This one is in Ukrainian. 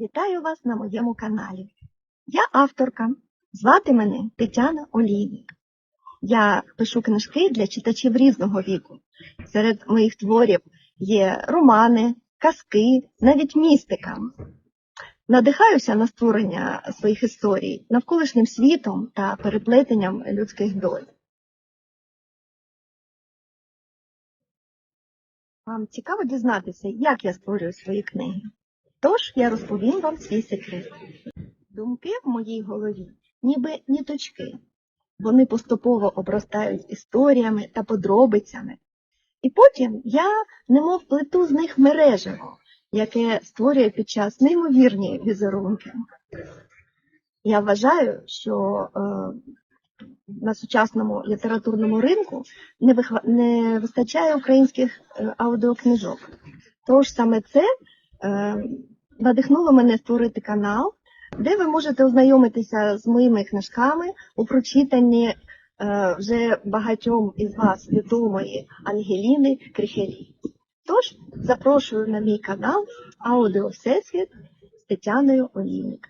Вітаю вас на моєму каналі. Я авторка. Звати мене Тетяна Олійник. Я пишу книжки для читачів різного віку. Серед моїх творів є романи, казки, навіть містика. Надихаюся на створення своїх історій навколишнім світом та переплетенням людських доль. Вам цікаво дізнатися, як я створюю свої книги? Тож я розповім вам свій секрет. Думки в моїй голові ніби ніточки. Вони поступово обростають історіями та подробицями. І потім я немов плету з них мережево, яке створює під час неймовірні візерунки. Я вважаю, що е, на сучасному літературному ринку не, вихва- не вистачає українських е, аудіокнижок. Тож саме це надихнуло мене створити канал, де ви можете ознайомитися з моїми книжками у прочитанні е, вже багатьом із вас відомої Ангеліни Крихелі. Тож запрошую на мій канал Аудіо Всесвіт з Тетяною Олійник.